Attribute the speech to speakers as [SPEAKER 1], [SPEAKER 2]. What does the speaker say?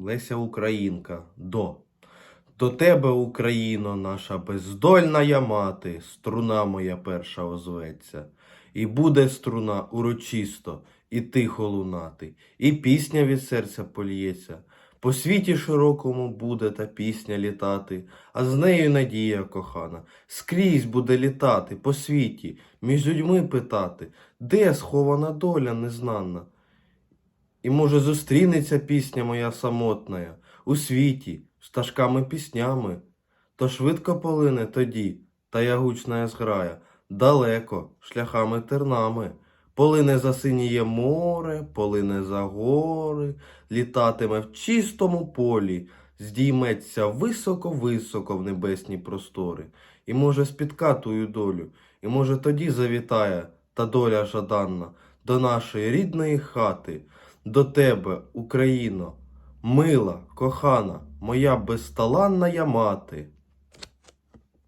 [SPEAKER 1] Леся Українка, до. До тебе, Україно, наша бездольна я мати, струна моя перша озветься. І буде струна урочисто і тихо лунати, і пісня від серця польється. По світі широкому буде та пісня літати, а з нею надія кохана. Скрізь буде літати по світі, між людьми питати, де схована доля незнана. І може зустрінеться пісня моя самотная у світі, з пташками піснями, то швидко полине тоді, та ягучна зграя, далеко, шляхами тернами. Полине за синіє море, полине за гори, літатиме в чистому полі, здійметься високо-високо в небесні простори, і може спітка тую долю, і може тоді завітає та доля жаданна до нашої рідної хати, до тебе, Україно, мила, кохана, моя безталанна мати.